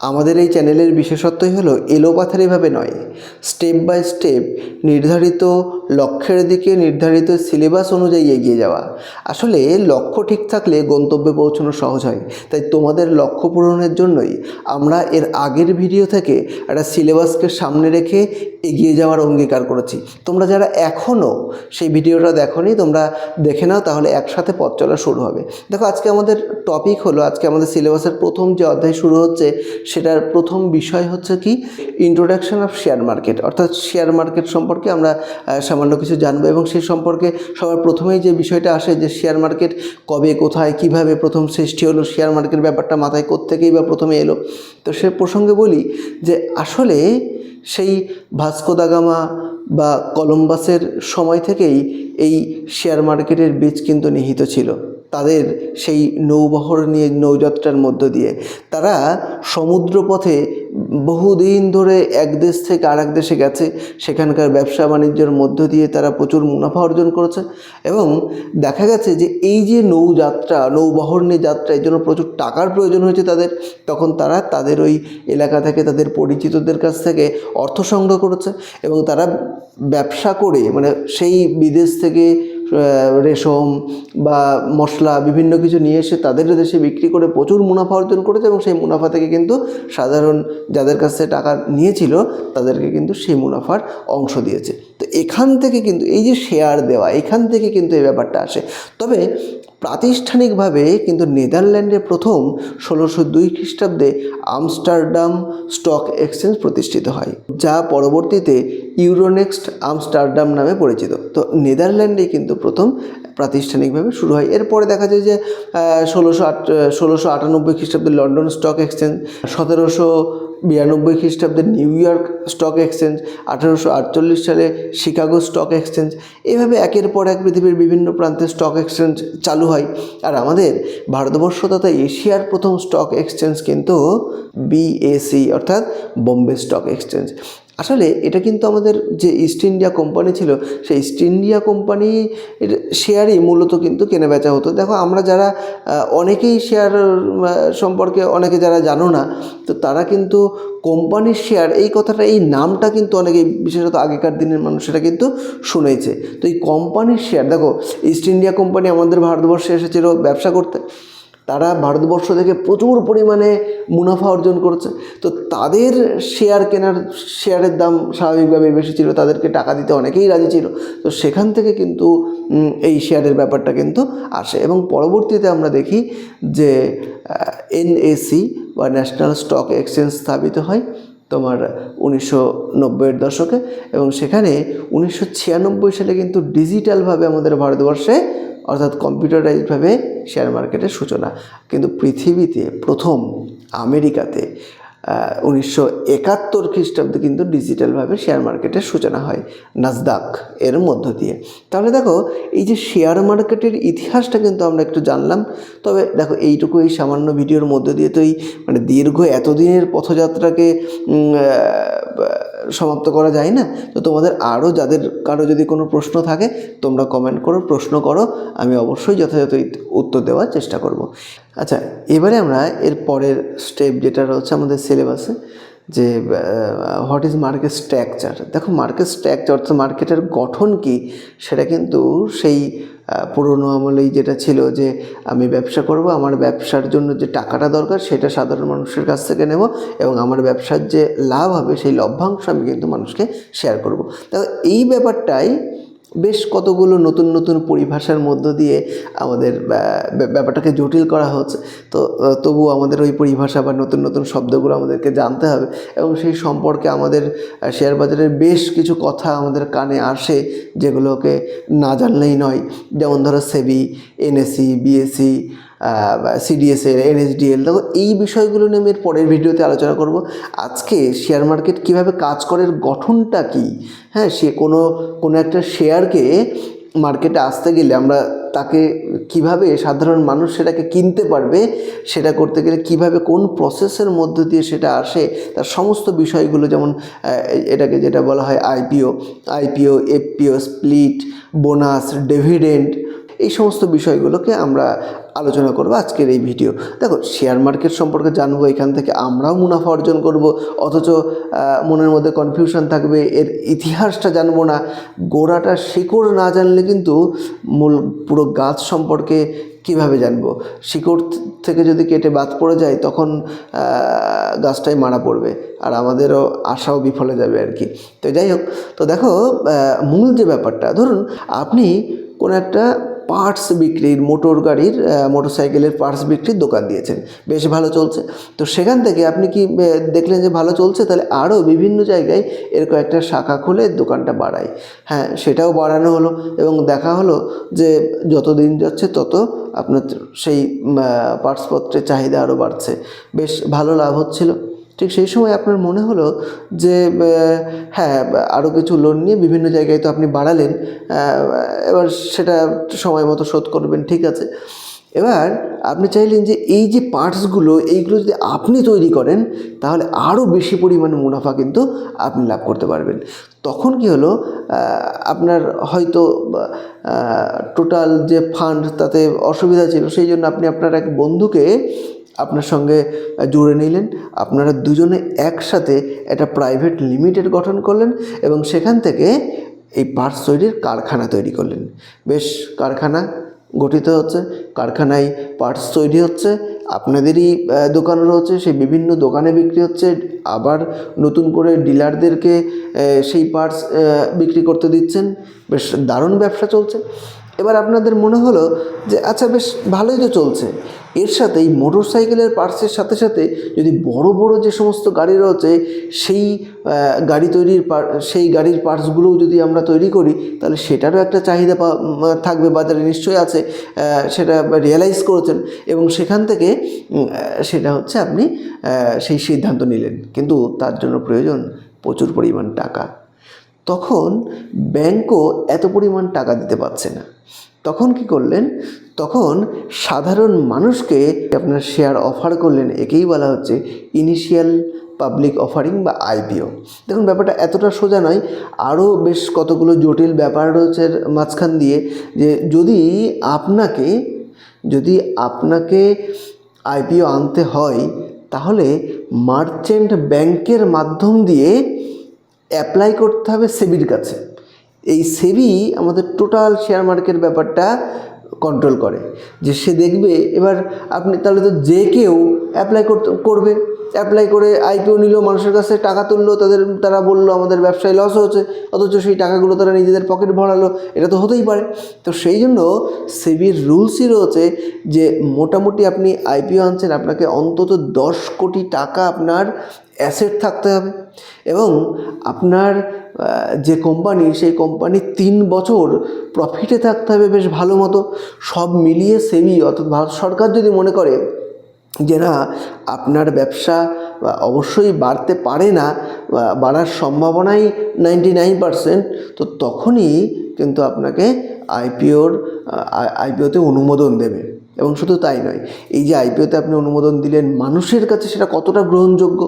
আমাদের এই চ্যানেলের বিশেষত্বই হলো এলোপাথারিভাবে নয়। স্টেপ বাই স্টেপ নির্ধারিত লক্ষ্যের দিকে নির্ধারিত সিলেবাস অনুযায়ী এগিয়ে যাওয়া। আসলে লক্ষ্য ঠিক থাকলে গন্তব্যে পৌঁছানো সহজ হয়। তাই তোমাদের লক্ষ্য পূরণের জন্যই আমরা এর আগের ভিডিও থেকে একটা সিলেবাসকে সামনে রেখে এগিয়ে যাওয়ার অঙ্গীকার করেছি। তোমরা যারা এখনও সেই ভিডিওটা দেখোনি, তোমরা দেখে নাও, তাহলে একসাথে পথ চলা শুরু হবে। দেখো, আজকে আমাদের টপিক হলো, আজকে আমাদের সিলেবাসের প্রথম যে অধ্যায় শুরু হচ্ছে সেটার প্রথম বিষয় হচ্ছে কি ইন্ট্রোডাকশন অফ শেয়ার মার্কেট অর্থাৎ শেয়ার মার্কেট সম্পর্কে আমরা সামান্য কিছু জানব এবং সেই সম্পর্কে সবার প্রথমেই যে বিষয়টা আসে যে শেয়ার মার্কেট কবে, কোথায়, কীভাবে প্রথম সৃষ্টি হলো শেয়ার মার্কেট ব্যাপারটা মাথায় কোত্থেকেই বা প্রথমে এলো। তো সে প্রসঙ্গে বলি যে আসলে সেই ভাস্কো দা গামা বা কলম্বাসের সময় থেকেই এই শেয়ার মার্কেটের বীজ কিন্তু নিহিত ছিল। তাদের সেই নৌবহর নিয়ে নৌযাত্রার মধ্য দিয়ে। তারা সমুদ্রপথে বহুদিন ধরে এক দেশ থেকে আরেক দেশে গেছে। সেখানকার ব্যবসা বাণিজ্যের মধ্য দিয়ে তারা প্রচুর মুনাফা অর্জন করেছে এবং দেখা গেছে যে এই যে নৌযাত্রা, নৌবহর নিয়ে যাত্রা এই জন্য প্রচুর টাকার প্রয়োজন হয়েছে তাদের। তখন তারা তাদের ওই এলাকা থেকে তাদের পরিচিতদের কাছ থেকে অর্থ সংগ্রহ করেছে এবং তারা ব্যবসা করে মানে সেই বিদেশ থেকে আহ, রেশম বা মশলা বিভিন্ন কিছু নিয়ে এসে তাদের দেশে বিক্রি করে প্রচুর মুনাফা অর্জন করেছে এবং সেই মুনাফা থেকে কিন্তু সাধারণ যাদের কাছ থেকে টাকা নিয়েছিল তাদেরকে কিন্তু সেই মুনাফার অংশ দিয়েছে। তো এখান থেকে কিন্তু এই যে শেয়ার দেওয়া, এখান থেকে কিন্তু এই ব্যাপারটা আসে। তবে প্রাতিষ্ঠানিকভাবে কিন্তু নেদারল্যান্ডে প্রথম ষোলোশো দুই খ্রিস্টাব্দে আমস্টারডাম স্টক এক্সচেঞ্জ প্রতিষ্ঠিত হয়, যা পরবর্তীতে ইউরোনেক্সট আমস্টারডাম নামে পরিচিত। তো নেদারল্যান্ডে কিন্তু প্রথম প্রাতিষ্ঠানিকভাবে শুরু হয়। এরপরে দেখা যায় যে ষোলোশো আট, ষোলোশো আটানব্বই খ্রিস্টাব্দে লন্ডন স্টক এক্সচেঞ্জ, সতেরোশো বিরানব্বই খ্রিস্টাব্দে নিউ ইয়র্ক স্টক এক্সচেঞ্জ, আঠারোশো আটচল্লিশ সালে শিকাগো স্টক এক্সচেঞ্জ। এভাবে একের পর এক পৃথিবীর বিভিন্ন প্রান্তে স্টক এক্সচেঞ্জ চালু হয়। আর আমাদের ভারতবর্ষ তথা এশিয়ার প্রথম স্টক এক্সচেঞ্জ কিন্তু বিএসি অর্থাৎ বোম্বে স্টক এক্সচেঞ্জ। আসলে এটা কিন্তু আমাদের যে ইস্ট ইন্ডিয়া কোম্পানি ছিল, সেই ইস্ট ইন্ডিয়া কোম্পানি শেয়ারই মূলত কিন্তু কেনা বেচা হতো। দেখো, আমরা যারা অনেকেই শেয়ার সম্পর্কে অনেকে যারা জানো না, তো তারা কিন্তু কোম্পানির শেয়ার এই কথাটা, এই নামটা কিন্তু অনেকেই, বিশেষত আগেকার দিনের মানুষেরা কিন্তু শুনেছে। তো এই কোম্পানির শেয়ার দেখো ইস্ট ইন্ডিয়া কোম্পানি আমাদের ভারতবর্ষে এসেছিল ব্যবসা করতে। তারা ভারতবর্ষ থেকে প্রচুর পরিমাণে মুনাফা অর্জন করেছে। তো তাদের শেয়ার কেনার শেয়ারের দাম স্বাভাবিকভাবে বেশি ছিল, তাদেরকে টাকা দিতে অনেকেই রাজি ছিল। তো সেখান থেকে কিন্তু এই শেয়ারের ব্যাপারটা কিন্তু আসে। এবং পরবর্তীতে আমরা দেখি যে এনএসি বা ন্যাশনাল স্টক এক্সচেঞ্জ স্থাপিত হয় তোমার উনিশশো নব্বইয়ের দশকে। এবং সেখানে উনিশশো ছিয়ানব্বই সালে কিন্তু ডিজিটালভাবে আমাদের ভারতবর্ষে অর্থাৎ কম্পিউটারাইজডভাবে শেয়ার মার্কেটের সূচনা। কিন্তু পৃথিবীতে প্রথম আমেরিকাতে উনিশশো একাত্তর খ্রিস্টাব্দে কিন্তু ডিজিটালভাবে শেয়ার মার্কেটের সূচনা হয় নাজদাক এর মধ্য দিয়ে। তাহলে দেখো, এই যে শেয়ার মার্কেটের ইতিহাসটা কিন্তু আমরা একটু জানলাম। তবে দেখো, এইটুকু এই সামান্য ভিডিওর মধ্য দিয়ে তো এই মানে দীর্ঘ এতদিনের পথযাত্রাকে সমাপ্ত করা যায় না? তো তোমাদের আরও যাদের কারও যদি কোনো প্রশ্ন থাকে, তোমরা কমেন্ট করো, প্রশ্ন করো, আমি অবশ্যই যথাযথ উত্তর দেওয়ার চেষ্টা করব। আচ্ছা এবারে আমরা এর পরের স্টেপ যেটা রয়েছে আমাদের সিলেবাসে যে হোয়াট ইজ মার্কেট স্ট্রাকচার দেখো মার্কেট স্ট্রাকচার অর্থাৎ মার্কেটের গঠন কি? সেটা কিন্তু সেই পুরনো আমলেই যেটা ছিল যে আমি ব্যবসা করব, আমার ব্যবসার জন্য যে টাকাটা দরকার সেটা সাধারণ মানুষের কাছ থেকে নেব এবং আমার ব্যবসার যে লাভ হবে সেই লভ্যাংশ আমি কিন্তু মানুষকে শেয়ার করব। তো এই ব্যাপারটাই বেশ কতগুলো নতুন নতুন পরিভাষার মধ্য দিয়ে আমাদের ব্যা- ব্যাপারটাকে জটিল করা হচ্ছে। তো তবু আমাদের ওই পরিভাষা বা নতুন নতুন শব্দগুলো আমাদেরকে জানতে হবে এবং সেই সম্পর্কে আমাদের শেয়ার বাজারের বেশ কিছু কথা আমাদের কানে আসে যেগুলোকে না জানলেই নয়। যেমন ধরো SEBI, NSE BSE CDSL NSDL দেখো এই বিষয়গুলো নিয়ে আমি এর পরের ভিডিওতে আলোচনা করব। আজকে শেয়ার মার্কেট কীভাবে কাজ করে গঠনটা কি? হ্যাঁ সে কোনো কোনো একটা শেয়ারকে মার্কেটে আসতে গেলে আমরা তাকে কীভাবে সাধারণ মানুষ সেটাকে কিনতে পারবে, সেটা করতে গেলে কীভাবে কোন প্রসেসের মধ্য দিয়ে সেটা আসে, তার সমস্ত বিষয়গুলো যেমন এটাকে যেটা বলা হয় IPO IPO FPO split bonus dividend এই সমস্ত বিষয়গুলোকে আমরা আলোচনা করব আজকের এই ভিডিও। দেখো শেয়ার মার্কেট সম্পর্কে জানব, এখান থেকে আমরাও মুনাফা অর্জন করব, অথচ মনের মধ্যে কনফিউশন থাকবে, এর ইতিহাসটা জানব না। গোড়াটা শিকড় না জানলে কিন্তু মূল পুরো গাছ সম্পর্কে কীভাবে জানব? শিকড় থেকে যদি কেটে বাদ পড়ে যায়, তখন গাছটাই মারা পড়বে, আর আমাদেরও আশাও বিফলে যাবে আর কি। তো যাই হোক, তো দেখো মূল যে ব্যাপারটা, ধরুন, আপনি কোনো একটা পার্টস বিক্রির মোটর গাড়ির মোটর সাইকেলের পার্টস বিক্রির দোকান দিয়েছেন। বেশ ভালো চলছে। তো সেখান থেকে আপনি কি দেখলেন যে ভালো চলছে? তাহলে আরও বিভিন্ন জায়গায় এর কয়েকটা শাখা খুলে দোকানটা বাড়ায় হ্যাঁ সেটাও বাড়ানো হলো এবং দেখা হলো যে যত দিন যাচ্ছে তত আপনার সেই পার্টসপত্রের চাহিদা আরও বাড়ছে। বেশ ভালো লাভ হচ্ছিল। ঠিক সেই সময় আপনার মনে হলো যে হ্যাঁ আরও কিছু লোন নিয়ে বিভিন্ন জায়গায় তো আপনি বাড়ালেন এবার সেটা সময় মতো শোধ করবেন, ঠিক আছে। এবার আপনি চাইলেন যে এই যে পার্টসগুলো এইগুলো যদি আপনি তৈরি করেন, তাহলে আরও বেশি পরিমাণে মুনাফা কিন্তু আপনি লাভ করতে পারবেন। তখন কি হলো আপনার হয়তো টোটাল যে ফান্ড তাতে অসুবিধা ছিল, সেই জন্য আপনি আপনার এক বন্ধুকে আপনার সঙ্গে জুড়ে নিলেন। আপনারা দুজনে একসাথে একটা প্রাইভেট লিমিটেড গঠন করলেন এবং সেখান থেকে এই পার্টস তৈরির কারখানা তৈরি করলেন। বেশ, কারখানা গঠিত হচ্ছে, কারখানায় পার্টস তৈরি হচ্ছে, আপনাদেরই দোকান রয়েছে, সেই বিভিন্ন দোকানে বিক্রি হচ্ছে, আবার নতুন করে ডিলারদেরকে সেই পার্টস বিক্রি করতে দিচ্ছেন। বেশ দারুণ ব্যবসা চলছে। এবার আপনাদের মনে হলো যে আচ্ছা বেশ ভালোই তো চলছে। এর সাথে এই মোটর সাইকেলের পার্টসের সাথে সাথে যদি বড় বড় যে সমস্ত গাড়ি রয়েছে, সেই গাড়ি তৈরির সেই গাড়ির পার্টসগুলোও যদি আমরা তৈরি করি, তাহলে সেটারও একটা চাহিদা থাকবে বাজারে নিশ্চয়ই আছে সেটা রিয়েলাইজ করেছেন এবং সেখান থেকে সেটা হচ্ছে আপনি সেই সিদ্ধান্ত নিলেন। কিন্তু তার জন্য প্রয়োজন প্রচুর পরিমাণ টাকা। তখন ব্যাংকও এত পরিমাণ টাকা দিতে পারছে না। তখন কি করলেন? তখন সাধারণ মানুষকে আপনার শেয়ার অফার করলেন। একেই বলা হচ্ছে ইনিশিয়াল পাবলিক অফারিং বা আইপিও দেখুন, ব্যাপারটা এতটা সোজা নয়। আরও বেশ কতগুলো জটিল ব্যাপার রয়েছে মাঝখান দিয়ে যে যদি আপনাকে যদি আপনাকে আইপিও আনতে হয়, তাহলে মার্চেন্ট ব্যাংকের মাধ্যম দিয়ে অ্যাপ্লাই করতে হবে সেবির কাছে। এই সেবি আমাদের টোটাল শেয়ার মার্কেট ব্যাপারটা কন্ট্রোল করে। যে সে দেখবে, এবার আপনি তাহলে তো যে কেউ অ্যাপ্লাই করবে। অ্যাপ্লাই করে আইপিও নিল, মানুষের কাছে টাকা তুললো, তাদের, তারা বলল, আমাদের ব্যবসায় লস হচ্ছে অথচ সেই টাকাগুলো তারা নিজেদের পকেট ভরালো। এটা তো হতেই পারে। তো সেই জন্য সেবির রুলসই রয়েছে যে মোটামুটি আপনি আইপিও আনছেন, আপনাকে অন্তত দশ কোটি টাকা আপনার অ্যাসেট থাকতে হবে। এবং আপনার যে কোম্পানি সেই কোম্পানি তিন বছর প্রফিটে থাকতে হবে বেশ ভালো মতো। সব মিলিয়ে সেবি, অর্থাৎ ভারত সরকার যদি মনে করে যে না, আপনার ব্যবসা অবশ্যই বাড়তে পারে না বাড়ার সম্ভাবনাই নাইনটি নাইন পারসেন্ট তো তখনই কিন্তু আপনাকে আইপিওর আইপিওতে অনুমোদন দেবে। এবং শুধু তাই নয়, এই যে আইপিওতে আপনি অনুমোদন দিলেন, মানুষের কাছে সেটা কতটা গ্রহণযোগ্য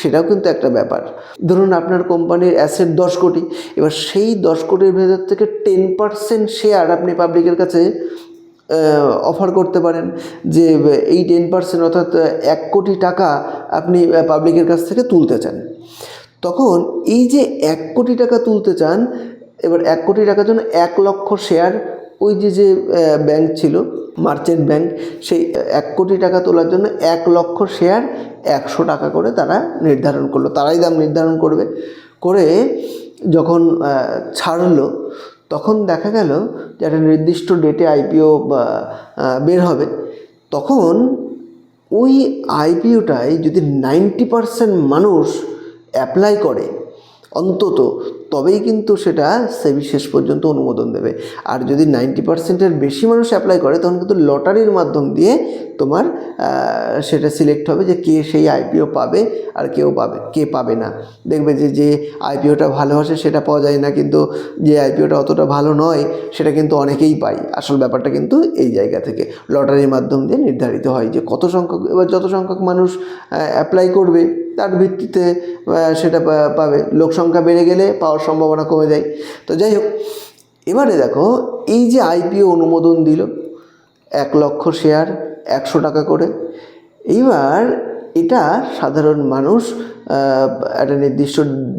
সেটাও কিন্তু একটা ব্যাপার। ধরুন আপনার কোম্পানির অ্যাসেট দশ কোটি, এবার সেই দশ কোটির ভেতর থেকে টেন পার্সেন্ট শেয়ার আপনি পাবলিকের কাছে অফার করতে পারেন যে, এই টেন পার্সেন্ট অর্থাৎ এক কোটি টাকা আপনি পাবলিকের কাছ থেকে তুলতে চান। তখন এই যে এক কোটি টাকা তুলতে চান, এবার এক কোটি টাকার জন্য এক লক্ষ শেয়ার ওই যে যে ব্যাংক ছিল মার্চেন্ট ব্যাংক সেই এক কোটি টাকা তোলার জন্য এক লক্ষ শেয়ার একশো টাকা করে তারা নির্ধারণ করল। তারাই দাম নির্ধারণ করবে। করে যখন ছাড়লো, তখন দেখা গেল যে একটা নির্দিষ্ট ডেটে আইপিও বের হবে। তখন ওই আইপিওটায় যদি নাইনটি পারসেন্ট মানুষ অ্যাপ্লাই করে, অন্তত তবেই কিন্তু সেটা সেবি শেষ পর্যন্ত অনুমোদন দেবে। আর যদি নাইনটি পার্সেন্টের বেশি মানুষ অ্যাপ্লাই করে, তখন কিন্তু লটারির মাধ্যম দিয়ে তোমার সেটা সিলেক্ট হবে যে কে সেই আইপিও পাবে আর কেউ পাবে, কে পাবে না। দেখবে যে যে আইপিওটা ভালো আসে সেটা পাওয়া যায় না, কিন্তু যে আইপিওটা অতটা ভালো নয়, সেটা কিন্তু অনেকেই পায়। আসল ব্যাপারটা কিন্তু এই জায়গা থেকে। লটারির মাধ্যম দিয়ে নির্ধারিত হয় যে কত সংখ্যক, এবার যত সংখ্যক মানুষ অ্যাপ্লাই করবে, তার ভিত্তিতে সেটা পাবে। লোক সংখ্যা বেড়ে গেলে, পাওয়ার সম্ভাবনা কমে যায়। তো যাই হোক, এবারে দেখো, এই যে আইপিও অনুমোদন দিল, এক লক্ষ শেয়ার একশো টাকা করে। এইবার এটা সাধারণ মানুষ একটা নির্দিষ্ট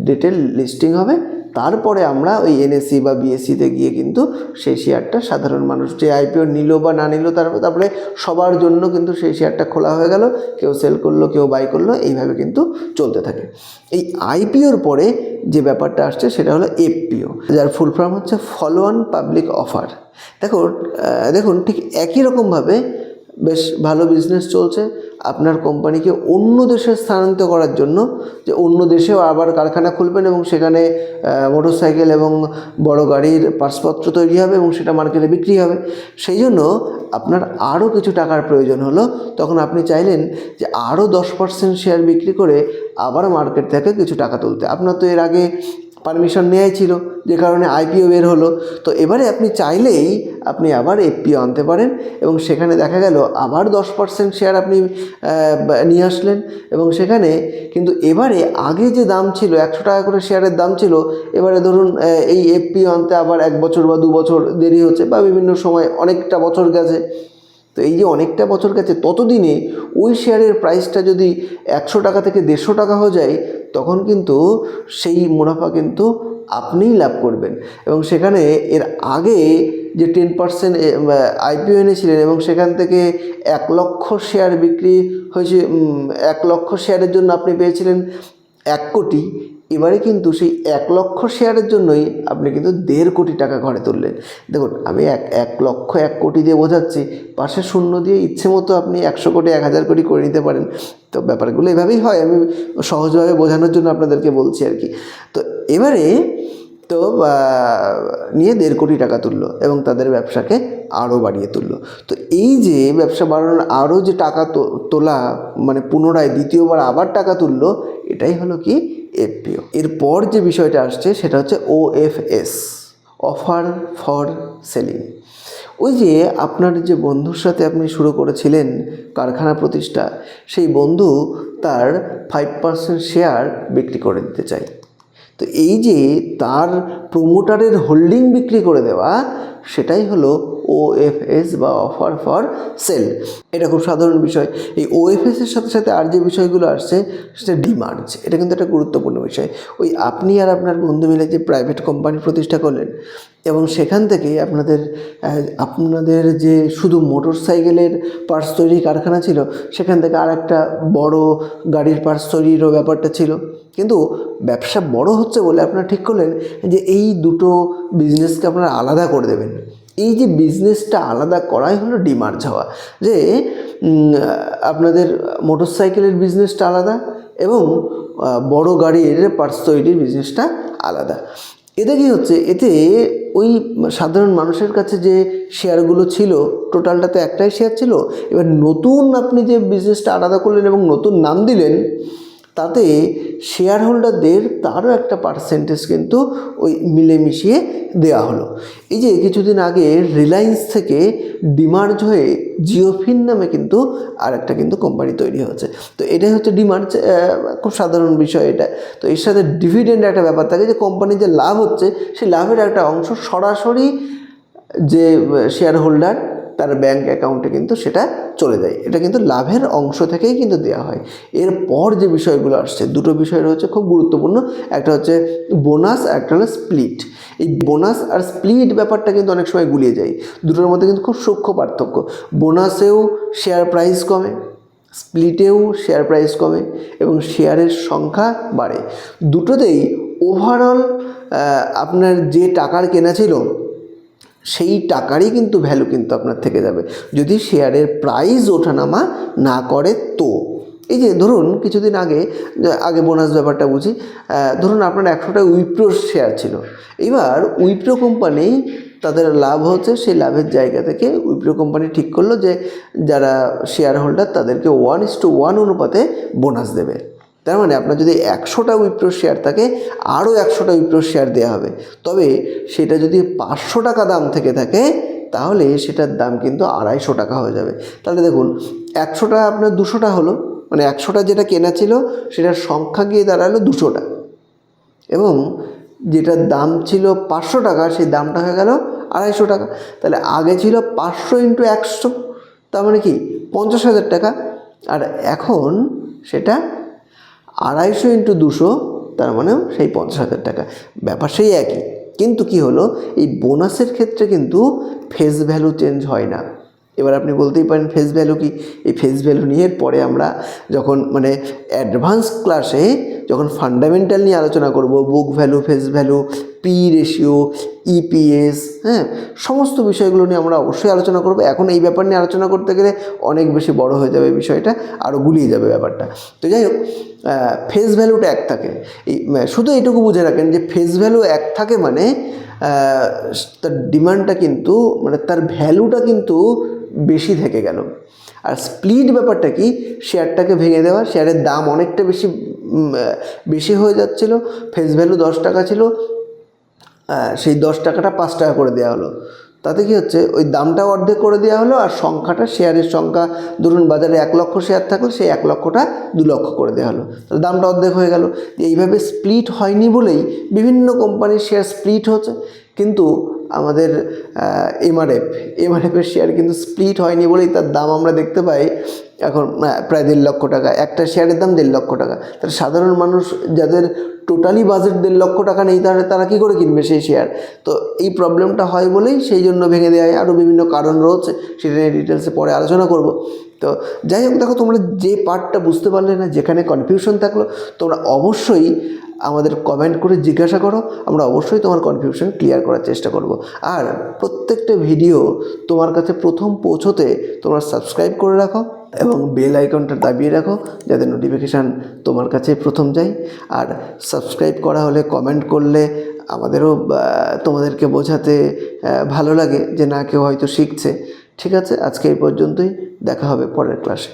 ডেটে লিস্টিং হবে। তারপরে আমরা ওই এনএসসি বা বিএসসিতে গিয়ে কিন্তু সেই শেয়ারটা সাধারণ মানুষ, যে আইপিও নিল বা না নিল, তার তারপরে সবার জন্য কিন্তু সেই শেয়ারটা খোলা হয়ে গেল। কেউ সেল করল, কেউ বাই করল, এইভাবে কিন্তু চলতে থাকে। এই আইপিওর পরে যে ব্যাপারটা আসছে, সেটা হলো এফপিও যার ফুল ফর্ম হচ্ছে ফলো অন পাবলিক অফার দেখো দেখুন, ঠিক একই রকমভাবে বেশ ভালো বিজনেস চলছে। আপনার কোম্পানিকে অন্য দেশে স্থানান্তর করার জন্য যে অন্য দেশেও আবার কারখানা খুলবেন এবং সেখানে মোটর সাইকেল এবং বড় গাড়ির পার্সপত্র তৈরি হবে এবং সেটা মার্কেটে বিক্রি হবে। সেই জন্য আপনার আরও কিছু টাকার প্রয়োজন হলো। তখন আপনি চাইলেন যে আরও দশ পার্সেন্ট শেয়ার বিক্রি করে আবার মার্কেট থেকে কিছু টাকা তুলতে। আপনার তো এর আগে পারমিশন নেওয়াই ছিল, যে কারণে আইপিও বের হলো। তো এবারে আপনি চাইলেই আপনি আবার এফপিও আনতে পারেন এবং সেখানে দেখা গেল আবার দশ পার্সেন্ট শেয়ার আপনি নিয়ে আসলেন এবং সেখানে কিন্তু এবারে আগে যে দাম ছিল, একশো টাকা করে শেয়ারের দাম ছিল, এবারে ধরুন এই এফপিও আনতে আবার এক বছর বা দু বছর দেরি হচ্ছে বা বিভিন্ন সময় অনেকটা বছর গেছে। তো এই যে অনেকটা বছর গেছে, ততদিনে ওই শেয়ারের প্রাইসটা যদি একশো টাকা থেকে দেড়শো টাকা হয়ে যায়, তখন কিন্তু সেই মুনাফা কিন্তু আপনিই লাভ করবেন। এবং সেখানে এর আগে যে টেন পার্সেন্ট আইপিও এনেছিলেন এবং সেখান থেকে এক লক্ষ শেয়ার বিক্রি হয়েছে এক লক্ষ শেয়ারের জন্য আপনি পেয়েছিলেন এক কোটি। এবারে কিন্তু সেই এক লক্ষ শেয়ারের জন্যই আপনি কিন্তু দেড় কোটি টাকা ঘরে তুললেন। দেখুন, আমি এক এক লক্ষ এক কোটি দিয়ে বোঝাচ্ছি পাশে শূন্য দিয়ে ইচ্ছে মতো আপনি একশো কোটি, এক হাজার কোটি করে নিতে পারেন। তো ব্যাপারগুলো এভাবেই হয়, আমি সহজভাবে বোঝানোর জন্য আপনাদেরকে বলছি আর কি। তো এবারে তো নিয়ে দেড় কোটি টাকা তুললো এবং তাদের ব্যবসাকে আরও বাড়িয়ে তুললো। তো এই যে ব্যবসা বাড়ানোর আরও যে টাকা তোলা মানে পুনরায় দ্বিতীয়বার আবার টাকা তুললো, এটাই হলো কি এফপিও এরপর যে বিষয়টা আসছে, সেটা হচ্ছে ওএফএস অফার ফর সেলিং ওই যে আপনার যে বন্ধুর সাথে আপনি শুরু করেছিলেন কারখানা প্রতিষ্ঠা, সেই বন্ধু তার ফাইভ পার্সেন্ট শেয়ার বিক্রি করে দিতে চায়। তো এই যে তার প্রোমোটারের হোল্ডিং বিক্রি করে দেওয়া সেটাই হলো ওএফএস বা অফার ফর সেল এটা খুব সাধারণ বিষয়। এই ওএফএস এর সাথে সাথে আর যে বিষয়গুলো আসছে, সেটা ডিমান্ড এটা কিন্তু একটা গুরুত্বপূর্ণ বিষয়। ওই আপনি আর আপনার বন্ধু মিলে যে প্রাইভেট কোম্পানি প্রতিষ্ঠা করলেন, এবং সেখান থেকে আপনাদের আপনাদের যে শুধু মোটর সাইকেলের পার্টস তৈরি কারখানা ছিল, সেখান থেকে আর একটা বড় গাড়ির পার্টস তৈরিরও ব্যাপারটা ছিল। কিন্তু ব্যবসা বড় হচ্ছে বলে আপনারা ঠিক করলেন যে এই দুটো বিজনেসকে আপনারা আলাদা করে দেবেন। এই যে বিজনেসটা আলাদা করাই হলো ডিমার্জ হওয়া। যে আপনাদের মোটর সাইকেলের বিজনেসটা আলাদা এবং বড় গাড়ির পার্টস তৈরির বিজনেসটা আলাদা। এতে কী হচ্ছে, এতে ওই সাধারণ মানুষের কাছে যে শেয়ারগুলো ছিল টোটালটাতে একটাই শেয়ার ছিল, এবার নতুন আপনি যে বিজনেসটা আলাদা করলেন এবং নতুন নাম দিলেন তাতে শেয়ার হোল্ডারদের তারও একটা পার্সেন্টেজ কিন্তু ওই মিলে মিশিয়ে দেওয়া হলো। এই যে কিছুদিন আগে রিলায়েন্স থেকে ডিমার্জ হয়ে জিওফিন নামে কিন্তু আর একটা কিন্তু কোম্পানি তৈরি হচ্ছে তো এটাই হচ্ছে ডিমার্জ খুব সাধারণ বিষয় এটা। তো এর সাথে ডিভিডেন্ড একটা ব্যাপার থাকে যে কোম্পানির যে লাভ হচ্ছে, সেই লাভের একটা অংশ সরাসরি যে শেয়ার হোল্ডার তার ব্যাংক অ্যাকাউন্টে কিন্তু সেটা চলে যায়। এটা কিন্তু লাভের অংশ থেকেই কিন্তু দেওয়া হয়। এরপর যে বিষয়গুলো আসছে, দুটো বিষয় রয়েছে খুব গুরুত্বপূর্ণ। একটা হচ্ছে বোনাস একটা হলো স্প্লিট এই বোনাস আর স্প্লিট ব্যাপারটা কিন্তু অনেক সময় গুলিয়ে যায়। দুটোর মধ্যে কিন্তু খুব সূক্ষ্ম পার্থক্য। বোনাসেও শেয়ার প্রাইস কমে স্প্লিটেও শেয়ার প্রাইস কমে এবং শেয়ারের সংখ্যা বাড়ে। দুটোতেই ওভারঅল আপনার যে টাকার কেনা ছিল সেই টাকারই কিন্তু ভ্যালু কিন্তু আপনার থেকে যাবে। যদি শেয়ারের প্রাইস ওঠানামা না করে তো। এই যে ধরুন কিছুদিন আগে আগে বোনাস ব্যাপারটা বুঝি ধরুন আপনার একশোটা উইপ্রো শেয়ার ছিল। এবার উইপ্রো কোম্পানি তাদের লাভ হচ্ছে, সেই লাভের জায়গা থেকে উইপ্রো কোম্পানি ঠিক করল যে, যারা শেয়ার হোল্ডার তাদেরকে ওয়ান ইস টু ওয়ান অনুপাতে বোনাস দেবে। তার মানে আপনার যদি একশোটা উইপ্রো শেয়ার থাকে, আরও একশোটা উইপ্রো শেয়ার দেওয়া হবে। তবে সেটা যদি পাঁচশো টাকা দাম থেকে থাকে, তাহলে সেটার দাম কিন্তু আড়াইশো টাকা হয়ে যাবে। তাহলে দেখুন, একশোটা আপনার দুশোটা হলো মানে একশোটা যেটা কেনা ছিল, সেটার সংখ্যা গিয়ে দাঁড়াল দুশোটা। এবং যেটার দাম ছিল পাঁচশো টাকা, সেই দামটা হয়ে গেল আড়াইশো টাকা। তাহলে আগে ছিল পাঁচশো ইন্টু একশো, তার মানে কি? পঞ্চাশ হাজার টাকা। আর এখন সেটা আড়াইশো ইন্টু দুশো, তার মানে সেই পঞ্চাশ হাজার টাকা। ব্যাপার সেই একই। কিন্তু কি হলো? এই বোনাসের ক্ষেত্রে কিন্তু ফেস ভ্যালু চেঞ্জ হয় না। এবার আপনি বলতেই পারেন ফেস ভ্যালু কি? এই ফেস ভ্যালু নিয়ে পরে আমরা যখন মানে অ্যাডভান্স ক্লাসে যখন ফান্ডামেন্টাল নিয়ে আলোচনা করব book value face value P ratio EPS হ্যাঁ? সমস্ত বিষয়গুলো নিয়ে আমরা অবশ্যই আলোচনা করব। এখন এই ব্যাপার নিয়ে আলোচনা করতে গেলে অনেক বেশি বড় হয়ে যাবে বিষয়টা আরও গুলিয়ে যাবে ব্যাপারটা। তো যাই হোক ফেস ভ্যালুটা এক থাকে। এই শুধু এইটুকু বুঝে রাখেন যে ফেস ভ্যালু এক থাকে মানে তার ডিমান্ডটা কিন্তু মানে তার ভ্যালুটা কিন্তু বেশি থেকে গেল। আর স্প্লিট ব্যাপারটা কি? শেয়ারটাকে ভেঙে দেওয়া শেয়ারের দাম অনেকটা বেশি বেশি হয়ে যাচ্ছিল। ফেস ভ্যালু দশ টাকা ছিল আহ, সেই দশ টাকাটা পাঁচ টাকা করে দেওয়া হলো। তাতে কি হচ্ছে? ওই দামটা অর্ধেক করে দেওয়া হলো আর সংখ্যাটা শেয়ারের সংখ্যা ধরুন বাজারে এক লক্ষ শেয়ার থাকলে সেই এক লক্ষটা দু লক্ষ করে দেওয়া হলো। তাহলে দামটা অর্ধেক হয়ে গেল। এইভাবে স্প্লিট হয়নি বলেই বিভিন্ন কোম্পানির শেয়ার স্প্লিট হচ্ছে। কিন্তু আমাদের এমআরএফ এমআরএফের শেয়ার কিন্তু স্প্লিট হয়নি বলেই তার দাম আমরা দেখতে পাই। এখন প্রায় দেড় লক্ষ টাকা। একটা শেয়ারের দাম দেড় লক্ষ টাকা। তাহলে সাধারণ মানুষ যাদের টোটালি বাজেট দেড় লক্ষ টাকা নেই তাহলে তারা কী করে কিনবে সেই শেয়ার তো এই প্রবলেমটা হয় বলেই সেই জন্য ভেঙে দেওয়া হয়। আরও বিভিন্ন কারণ রয়েছে, সেটা নিয়ে ডিটেলসে পরে আলোচনা করব। তো যাই হোক, দেখো তোমরা যে পার্টটা বুঝতে পারলে না, যেখানে কনফিউশন থাকল, তোমরা অবশ্যই আমাদের কমেন্ট করে জিজ্ঞাসা করো। আমরা অবশ্যই তোমার কনফিউশন ক্লিয়ার করার চেষ্টা করব। আর প্রত্যেকটা ভিডিও তোমার কাছে প্রথম পৌঁছোতে তোমরা সাবস্ক্রাইব করে রাখো। এবং বেল আইকনটা দাবিয়ে রাখো যাতে নোটিফিকেশান তোমার কাছে প্রথম যায়। আর সাবস্ক্রাইব করা হলে কমেন্ট করলে আমাদেরও তোমাদেরকে বোঝাতে ভালো লাগে যে না, কেউ হয়তো শিখছে। ঠিক আছে, আজকে এই পর্যন্তই। দেখা হবে পরের ক্লাসে